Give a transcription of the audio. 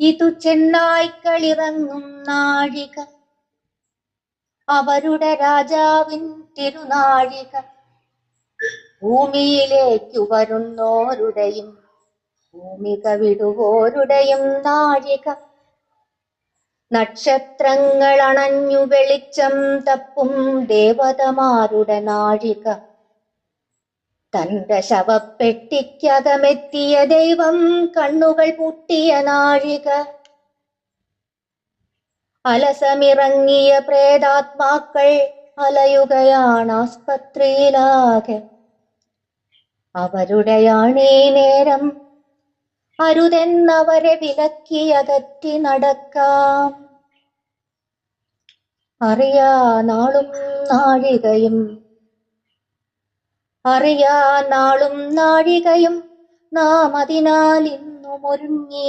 ഇതു ചെന്നായ്ക്കളിറങ്ങും നാഴിക. അവരുടെ രാജാവിൻ തിരുനാഴിക. ഭൂമിയിലേക്കു വരുന്നോരുടെയും ഭൂമിക വിടുവോരുടെയും നാഴിക. നക്ഷത്രങ്ങൾ അണഞ്ഞു വെളിച്ചം തപ്പും ദേവതമാരുടെ നാഴിക. തന്റെ ശവപ്പെട്ടിക്കകമെത്തിയ ദൈവം കണ്ണുകൾ പൂട്ടിയ നാഴിക. അലസമിറങ്ങിയ പ്രേതാത്മാക്കൾ അലയുകയാണ് ആസ്പത്രിയിലാകെ. അവരുടെയാണീ നേരം. അരുതെന്നവരെ വിലക്കിയകറ്റി നടക്കാം. അറിയാ നാളും നാഴികയും അറിയാ നാളും നാഴികയും നാം അതിനാൽ ഇന്നും ഒരുങ്ങി